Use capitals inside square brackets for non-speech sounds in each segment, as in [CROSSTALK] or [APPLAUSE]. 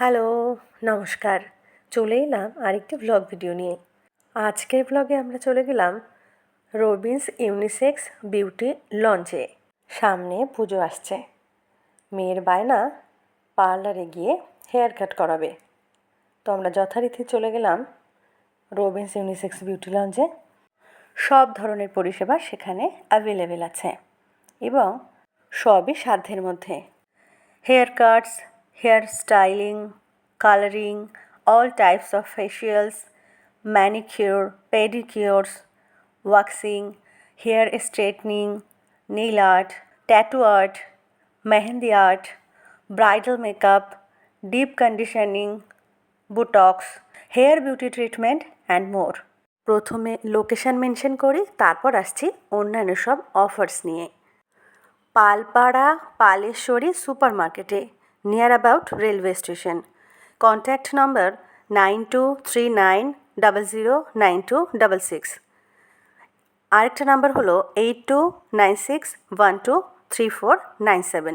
Hello, নমস্কার। চলে এলাম আরেকটি ব্লগ ভিডিও নিয়ে। আজকের ব্লগে আমরা চলে গেলাম রবিন্স ইউনিসেক্স বিউটি লঞ্চে সামনে পুজো আসছে। মেয়ের বায়না পার্লারে গিয়ে হেয়ার কাট করাবে। তো আমরা যথারীতি চলে গেলাম রবিন্স ইউনিসেক্স বিউটি লঞ্চে সব ধরনের পরিষেবা সেখানে অ্যাভেলেবেল আছে এবং সবই সাধ্যের মধ্যে। Hair cuts hair styling colouring all types of facials manicure pedicures waxing hair straightening nail art tattoo art mehndi art bridal makeup deep conditioning botox hair beauty treatment and more প্রথমে location mention করি, তারপর আসছি অন্যান্য সব offers নিয়ে। Palpara, Paleshwari super মার্কেটে near about railway station contact number nine two three nine double zero nine two double six আরেকটা number হলো eight two nine six one two three four nine seven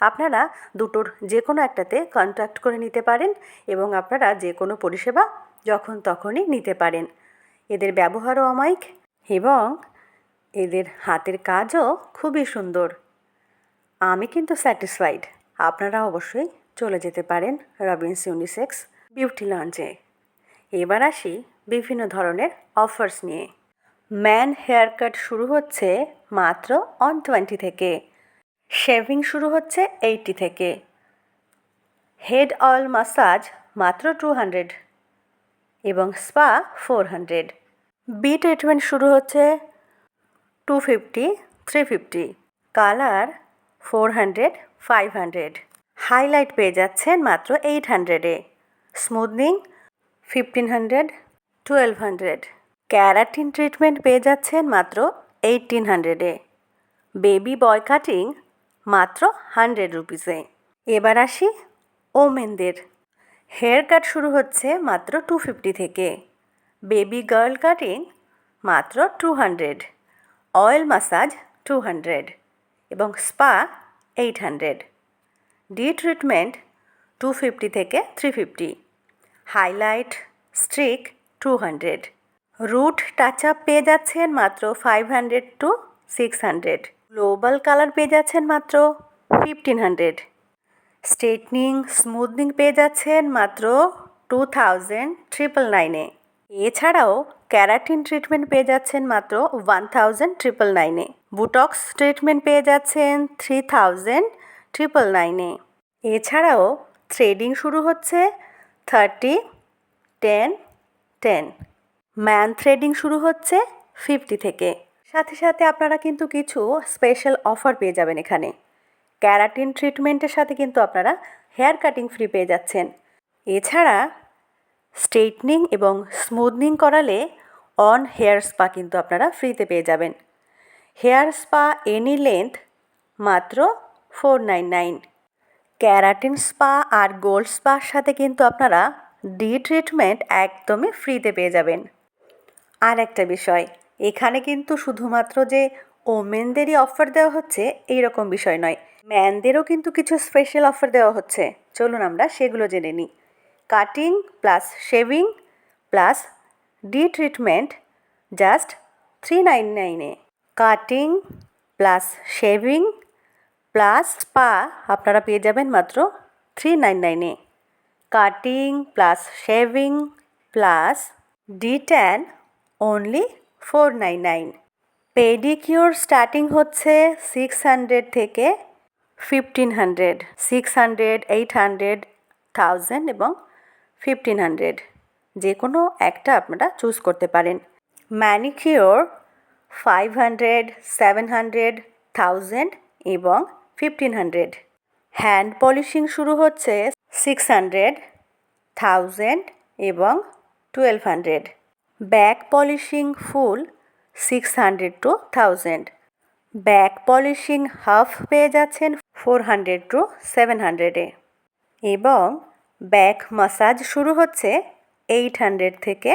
আপনারা দুটোর যে কোনো একটাতে কন্ট্যাক্ট করে নিতে পারেন এবং আপনারা যে কোনো পরিষেবা যখন তখনই নিতে পারেন। এদের ব্যবহারও অমায়িক এবং এদের হাতের কাজও খুবই সুন্দর। আমি কিন্তু স্যাটিসফাইড আপনারা অবশ্যই চলে যেতে পারেন রবিন্স ইউনিসেক্স বিউটি লঞ্চে। এবার আসি বিভিন্ন ধরনের অফার্স নিয়ে। ম্যান হেয়ার কাট শুরু হচ্ছে মাত্র অন টোয়েন্টি থেকে। শেভিং শুরু হচ্ছে এইটি থেকে। হেড অয়েল মাসাজ মাত্র টু হান্ড্রেড এবং spa four hundred. B treatment শুরু হচ্ছে two fifty, three fifty. Colour four hundred five hundred highlight পেয়ে যাচ্ছেন মাত্র এইট হান্ড্রেডে smoothening fifteen hundred twelve hundred keratin treatment পেয়ে যাচ্ছেন মাত্র এইটিন হান্ড্রেডে বেবি বয় কাটিং মাত্র হান্ড্রেড রুপিসে এবার আসি ওমেনদের হেয়ার কাট শুরু হচ্ছে মাত্র টু ফিফটি থেকে। বেবি গার্ল কাটিং মাত্র two hundred oil massage two hundred এবং spa eight hundred D treatment two fifty থেকে three fifty highlight streak two hundred root touch up পেয়ে যাচ্ছেন মাত্র five hundred to six hundred global colour পেয়ে যাচ্ছেন মাত্র fifteen hundred straightening smoothing পেয়ে যাচ্ছেন মাত্র টু থাউজেন্ড ট্রিপল নাইনে এছাড়াও ক্যারাটিন ট্রিটমেন্ট পেয়ে যাচ্ছেন মাত্র ওয়ান থাউজেন্ড ট্রিপল নাইনে। বুটক্স ট্রিটমেন্ট পেয়ে যাচ্ছেন থ্রি থাউজেন্ড ট্রিপল নাইনে। এছাড়াও থ্রেডিং শুরু হচ্ছে thirty, ten ten. Man threading শুরু হচ্ছে ফিফটি থেকে। সাথে সাথে আপনারা কিন্তু কিছু স্পেশাল অফার পেয়ে যাবেন এখানে। ক্যারাটিন ট্রিটমেন্টের সাথে কিন্তু আপনারা হেয়ার কাটিং ফ্রি পেয়ে যাচ্ছেন। এছাড়া স্ট্রেটনিং এবং স্মুথনিং করালে অন হেয়ার স্পা কিন্তু আপনারা ফ্রিতে পেয়ে যাবেন। হেয়ার স্পা এনি লেন্থ মাত্র four nine nine. Keratin spa আর গোল্ড স্পার সাথে কিন্তু আপনারা ডি ট্রিটমেন্ট একদমই ফ্রিতে পেয়ে যাবেন। আর একটা বিষয়, এখানে কিন্তু শুধুমাত্র যে ওমেনদেরই অফার দেওয়া হচ্ছে এই রকম বিষয় নয়। ম্যানদেরও কিন্তু কিছু স্পেশাল অফার দেওয়া হচ্ছে। চলুন আমরা সেগুলো জেনে নিই। Cutting plus shaving plus D treatment just three nine নাইনে cutting plus shaving plus spa আপনারা পেয়ে যাবেন মাত্র থ্রি নাইন নাইনে cutting plus shaving plus D tan only four nine nine pedicure starting হচ্ছে সিক্স হান্ড্রেড থেকে fifteen hundred six hundred eight hundred thousand এবং fifteen hundred যে কোনো একটা আপনারা চুজ করতে পারেন। Manicure five hundred seven hundred thousand এবং ফিফটিন হান্ড্রেড হ্যান্ড পলিশিং শুরু হচ্ছে সিক্স হান্ড্রেড থাউজেন্ড এবং twelve hundred back polishing full six hundred to thousand back polishing half পেয়ে যাচ্ছেন ফোর হান্ড্রেড টু সেভেন হান্ড্রেডে এবং ব্যাক মাসাজ শুরু হচ্ছে এইট হান্ড্রেড থেকে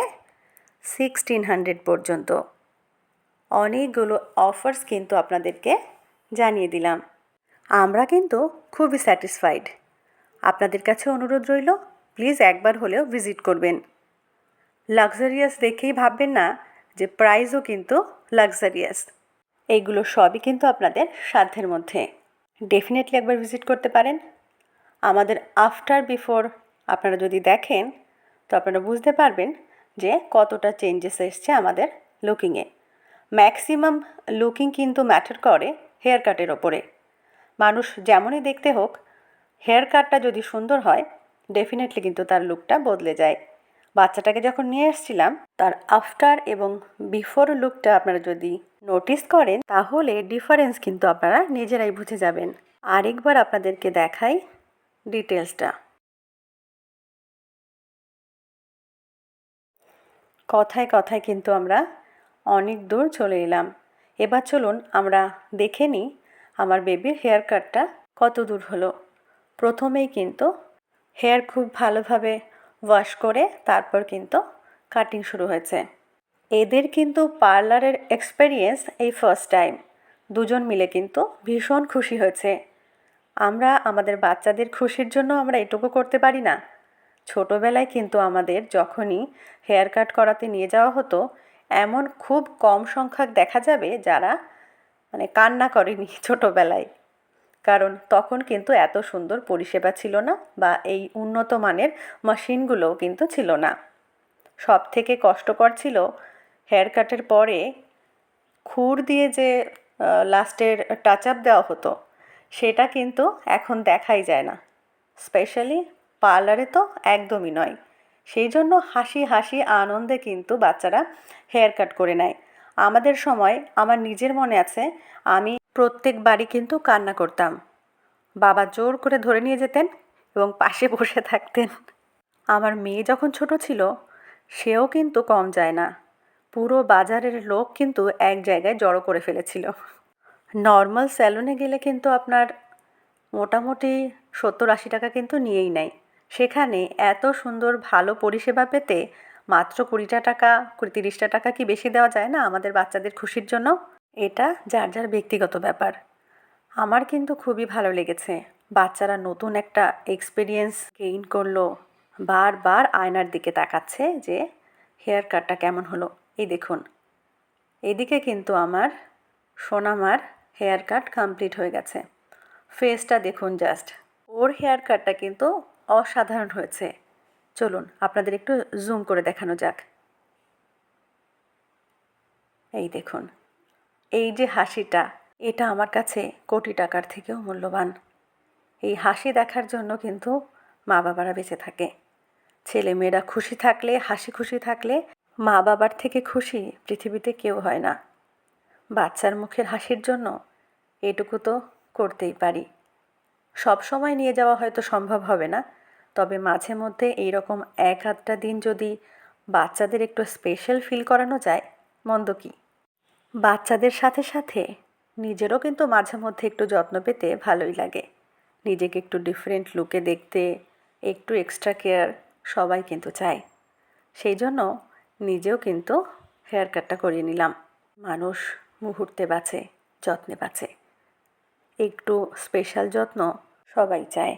সিক্সটিন হান্ড্রেড পর্যন্ত। অনেকগুলো অফার্স কিন্তু আপনাদেরকে জানিয়ে দিলাম। আমরা কিন্তু খুবই স্যাটিসফাইড আপনাদের কাছে অনুরোধ রইল প্লিজ একবার হলেও ভিজিট করবেন। লাক্সারিয়াস দেখেই ভাববেন না যে প্রাইসও কিন্তু লাক্সারিয়াস এইগুলো সবই কিন্তু আপনাদের সাধ্যের মধ্যে। ডেফিনেটলি একবার ভিজিট করতে পারেন। আমাদের আফটার বিফোর আপনারা যদি দেখেন, তো আপনারা বুঝতে পারবেন যে কতটা চেঞ্জেস এসছে আমাদের লুকিংয়ে ম্যাক্সিমাম লুকিং কিন্তু ম্যাটার করে হেয়ার কাটের ওপরে। মানুষ যেমনই দেখতে হোক হেয়ার কাটটা যদি সুন্দর হয় ডেফিনেটলি কিন্তু তার লুকটা বদলে যায়। বাচ্চাটাকে যখন নিয়ে এসেছিলাম, তার আফটার এবং বিফোর লুকটা আপনারা যদি নোটিস করেন, তাহলে ডিফারেন্স কিন্তু আপনারা নিজেরাই বুঝে যাবেন। আরেকবার আপনাদেরকে দেখাই ডিটেলসটা কথায় কথায় কিন্তু আমরা অনেক দূর চলে এলাম। এবার চলুন আমরা দেখে নিই আমার বেবির হেয়ার কাটটা কত দূর হলো। প্রথমেই কিন্তু হেয়ার খুব ভালোভাবে ওয়াশ করে তারপর কিন্তু কাটিং শুরু হয়েছে। এদের কিন্তু পার্লারের এক্সপেরিয়েন্স এই ফার্স্ট টাইম দুজন মিলে কিন্তু ভীষণ খুশি হয়েছে। আমরা আমাদের বাচ্চাদের খুশির জন্য আমরা এটুকু করতে পারি না। ছোটোবেলায় কিন্তু আমাদের যখনই হেয়ার কাট করাতে নিয়ে যাওয়া হতো, এমন খুব কম সংখ্যক দেখা যাবে যারা মানে কান্না করেনি [LAUGHS] ছোটোবেলায়। কারণ তখন কিন্তু এত সুন্দর পরিষেবা ছিল না বা এই উন্নত মানের মেশিনগুলোও কিন্তু ছিল না। সব থেকে কষ্টকর ছিল হেয়ার কাটের পরে খুর দিয়ে যে লাস্টের টাচ আপ দেওয়া হতো। সেটা কিন্তু এখন দেখাই যায় না। স্পেশালি পার্লারে তো একদমই নয়। সেই জন্য হাসি হাসি আনন্দে কিন্তু বাচ্চারা হেয়ার কাট করে নেয়। আমাদের সময় আমার নিজের মনে আছে, আমি প্রত্যেকবারই কিন্তু কান্না করতাম। বাবা জোর করে ধরে নিয়ে যেতেন এবং পাশে বসে থাকতেন। আমার মেয়ে যখন ছোট ছিল, সেও কিন্তু কম যায় না। পুরো বাজারের লোক কিন্তু এক জায়গায় জড়ো করে ফেলেছিল। নর্মাল স্যালুনে গেলে কিন্তু আপনার মোটামুটি সত্তর আশি টাকা কিন্তু নিয়েই নেয়। সেখানে এত সুন্দর ভালো পরিষেবা পেতে মাত্র কুড়িটা টাকা, কুড়ি তিরিশটা টাকা কি বেশি দেওয়া যায় না আমাদের বাচ্চাদের খুশির জন্য? এটা যার যার ব্যক্তিগত ব্যাপার। আমার কিন্তু খুবই ভালো লেগেছে। বাচ্চারা নতুন একটা এক্সপিরিয়েন্স গেইন করল। বারবার আয়নার দিকে তাকাচ্ছে যে হেয়ার কাটটা কেমন হলো। এই দেখুন। এদিকে কিন্তু আমার সোনামার হেয়ার কাট কমপ্লিট হয়ে গেছে। ফেসটা দেখুন জাস্ট। ওর হেয়ার কাটটা কিন্তু অসাধারণ হয়েছে। চলুন, আপনাদের একটু জুম করে দেখানো যাক। এই দেখুন, এই যে হাসিটা, এটা আমার কাছে কোটি টাকার থেকেও মূল্যবান। এই হাসি দেখার জন্য কিন্তু মা বাবারা বেঁচে থাকে। ছেলে মেয়েরা খুশি থাকলে, হাসি খুশি থাকলে মা বাবার থেকে খুশি পৃথিবীতে কেউ হয় না। বাচ্চার মুখের হাসির জন্য এটুকু তো করতেই পারি। সব সময় নিয়ে যাওয়া হয়তো সম্ভব হবে না, তবে মাঝে মধ্যে এই রকম এক আধটা দিন যদি বাচ্চাদের একটু স্পেশাল ফিল করানো যায়, মন্দ কি? বাচ্চাদের সাথে সাথে নিজেরও কিন্তু মাঝে মধ্যে একটু যত্ন পেতে ভালোই লাগে। নিজেকে একটু ডিফারেন্ট লুকে দেখতে, একটু এক্সট্রা কেয়ার সবাই কিন্তু চায়। সেই জন্য নিজেও কিন্তু হেয়ার কাটটা করিয়ে নিলাম। মানুষ মুহূর্তে বাঁচে, যত্নে বাঁচে। একটু স্পেশাল যত্ন সবাই চায়।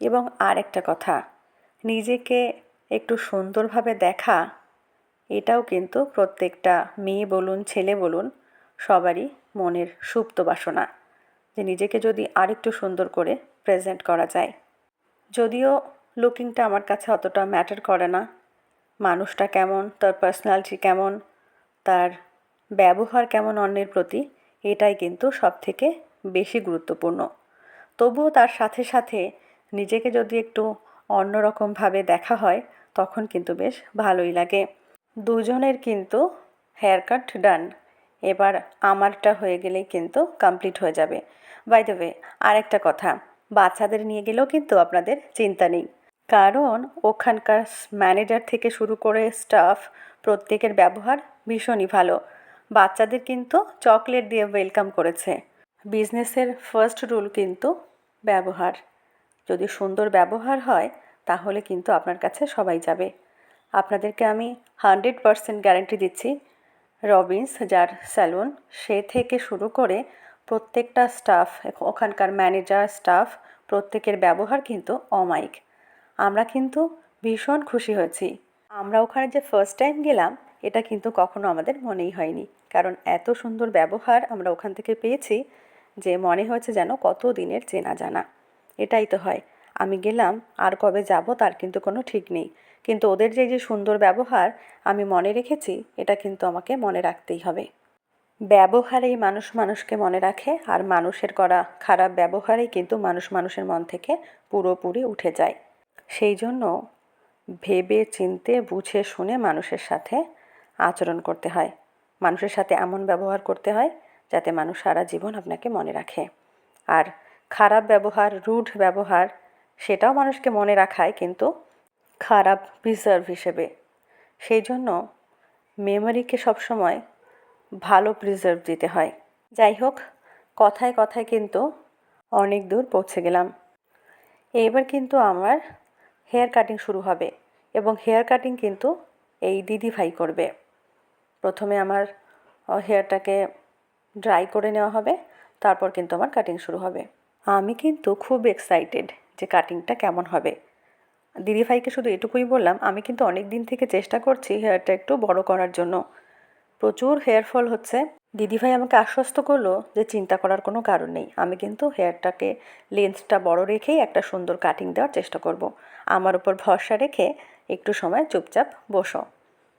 এবং আর একটা কথা, নিজেকে একটু সুন্দরভাবে দেখা, এটাও কিন্তু প্রত্যেকটা মেয়ে বলুন, ছেলে বলুন, সবারই মনের সুপ্ত বাসনা যে নিজেকে যদি আরেকটু সুন্দর করে প্রেজেন্ট করা যায়। যদিও লুকিংটা আমার কাছে অতটা ম্যাটার করে না। মানুষটা কেমন, তার পার্সোনালিটি কেমন, তার ব্যবহার কেমন অন্যের প্রতি, এটাই কিন্তু সব থেকে বেশি গুরুত্বপূর্ণ। তবুও তার সাথে সাথে নিজেকে যদি একটু অন্যরকমভাবে দেখা হয়, তখন কিন্তু বেশ ভালোই লাগে। দুজনের কিন্তু হেয়ার কাট ডান এবার আমারটা হয়ে গেলেই কিন্তু কমপ্লিট হয়ে যাবে। বাই দ্য ওয়ে আরেকটা কথা, বাচ্চাদের নিয়ে গেলেও কিন্তু আপনাদের চিন্তা নেই। কারণ ওখানকার ম্যানেজার থেকে শুরু করে স্টাফ প্রত্যেকের ব্যবহার ভীষণই ভালো। বাচ্চাদের কিন্তু চকলেট দিয়ে ওয়েলকাম করেছে। বিজনেসের ফার্স্ট রুল কিন্তু ব্যবহার। যদি সুন্দর ব্যবহার হয়, তাহলে কিন্তু আপনার কাছে সবাই যাবে। আপনাদেরকে আমি হান্ড্রেড পারসেন্ট গ্যারেন্টি দিচ্ছি, রবিন্স যার স্যালুন সে থেকে শুরু করে প্রত্যেকটা স্টাফ ওখানকার ম্যানেজার স্টাফ প্রত্যেকের ব্যবহার কিন্তু অমায়িক। আমরা কিন্তু ভীষণ খুশি হয়েছি। আমরা ওখানে যে ফার্স্ট টাইম গেলাম এটা কিন্তু কখনো আমাদের মনেই হয়নি। কারণ এত সুন্দর ব্যবহার আমরা ওখান থেকে পেয়েছি যে মনে হয়েছে যেন কত দিনের চেনা জানা। এটাই তো হয়। আমি গেলাম, আর কবে যাব তার কিন্তু কোনো ঠিক নেই। কিন্তু ওদের যে যে সুন্দর ব্যবহার আমি মনে রেখেছি, এটা কিন্তু আমাকে মনে রাখতেই হবে। ব্যবহারেই মানুষ মানুষকে মনে রাখে, আর মানুষের করা খারাপ ব্যবহারেই কিন্তু মানুষ মানুষের মন থেকে পুরোপুরি উঠে যায়। সেই জন্য ভেবে চিনতে বুঝে শুনে মানুষের সাথে আচরণ করতে হয়। মানুষের সাথে এমন ব্যবহার করতে হয় যাতে মানুষ সারা জীবন আপনাকে মনে রাখে। আর খারাপ ব্যবহার, রুড ব্যবহার, সেটাও মানুষকে মনে রাখায় কিন্তু খারাপ প্রিজার্ভ হিসেবে। সেই জন্য মেমোরিকে সবসময় ভালো প্রিজার্ভ দিতে হয়। যাই হোক, কথায় কথায় কিন্তু অনেক দূর পৌঁছে গেলাম। এইবার কিন্তু আমার হেয়ার কাটিং শুরু হবে এবং হেয়ার কাটিং কিন্তু এই দিদি ভাই করবে। প্রথমে আমার হেয়ারটাকে ড্রাই করে নেওয়া হবে, তারপর কিন্তু আমার কাটিং শুরু হবে। আমি কিন্তু খুব এক্সাইটেড যে কাটিংটা কেমন হবে। দিদিভাইকে শুধু এটুকুই বললাম, আমি কিন্তু অনেক দিন থেকে চেষ্টা করছি হেয়ারটা একটু বড় করার জন্য। প্রচুর হেয়ার ফল হচ্ছে। দিদিভাই আমাকে আশ্বস্ত করল যে চিন্তা করার কোনো কারণ নেই। আমি কিন্তু হেয়ারটাকে লেন্থটা বড় রেখেই একটা সুন্দর কাটিং দেওয়ার চেষ্টা করব। আমার উপর ভরসা রেখে একটু সময় চুপচাপ বসো।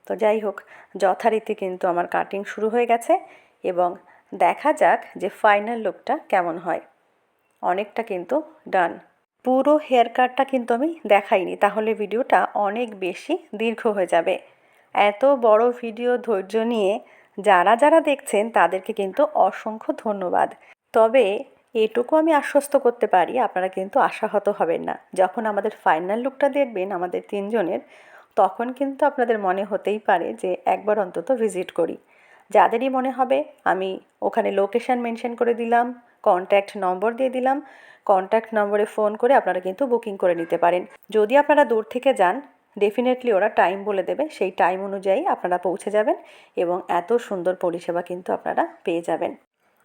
তো যাই হোক, যথারীতি কিন্তু আমার কাটিং শুরু হয়ে গেছে এবং দেখা যাক যে ফাইনাল লুকটা কেমন হয়। অনেকটা কিন্তু ডান পুরো হেয়ার কাটটা কিন্তু আমি দেখাইনি, তাহলে ভিডিওটা অনেক বেশি দীর্ঘ হয়ে যাবে। এত বড় ভিডিও ধৈর্য নিয়ে যারা যারা দেখছেন, তাদেরকে কিন্তু অসংখ্য ধন্যবাদ। তবে এটুকু আমি আশ্বস্ত করতে পারি, আপনারা কিন্তু আশাহত হবেন না। যখন আমাদের ফাইনাল লুকটা দেখবেন, আমাদের তিনজনের তখন কিন্তু আপনাদের মনে হতেই পারে যে একবার অন্তত ভিজিট করি। যাদেরই মনে হবে, আমি ওখানে লোকেশান মেনশন করে দিলাম কন্ট্যাক্ট নম্বর দিয়ে দিলাম কন্ট্যাক্ট নম্বরে ফোন করে আপনারা কিন্তু বুকিং করে নিতে পারেন। যদি আপনারা দূর থেকে যান ডেফিনেটলি ওরা টাইম বলে দেবে, সেই টাইম অনুযায়ী আপনারা পৌঁছে যাবেন এবং এত সুন্দর পরিষেবা কিন্তু আপনারা পেয়ে যাবেন।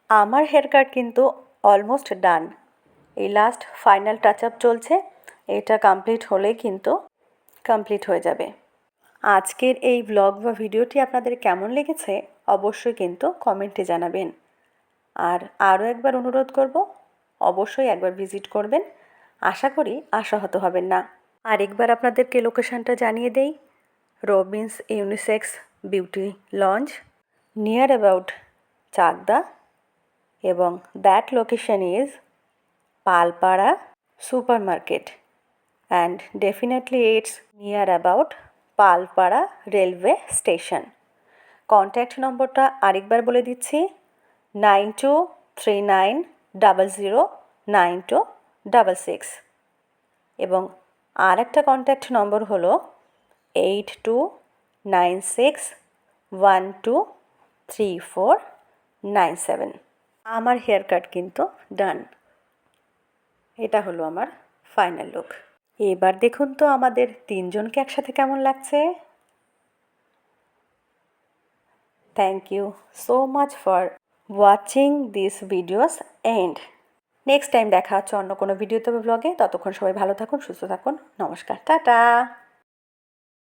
আমার হেয়ার কাট কিন্তু অলমোস্ট ডান এই লাস্ট ফাইনাল টাচ আপ চলছে। এটা কমপ্লিট হলেই কিন্তু কমপ্লিট হয়ে যাবে। আজকের এই ব্লগ বা ভিডিওটি আপনাদের কেমন লেগেছে অবশ্যই কিন্তু কমেন্টে জানাবেন। আর আরও একবার অনুরোধ করব, অবশ্যই একবার ভিজিট করবেন। আশা করি আশাহত হবেন না। আরেকবার আপনাদেরকে লোকেশানটা জানিয়ে দেই। Robins unisex beauty lounge near about Chakdah এবং that location is Palpara super market and definitely it's near about Palpara railway station contact নম্বরটা আরেকবার বলে দিচ্ছি nine two three nine double zero nine two double six এবং আর একটা contact number হলো eight two nine six one two three four nine seven আমার hair cut কিন্তু ডান এটা হলো আমার ফাইনাল লুক এবার দেখুন তো আমাদের তিনজনকে একসাথে কেমন লাগছে। Thank you so much for watching this videos and next time দেখা হচ্ছে অন্য কোনো ভিডিওতে ব্লগে ততক্ষণ সবাই ভালো থাকুন, সুস্থ থাকুন। নমস্কার, টাটা।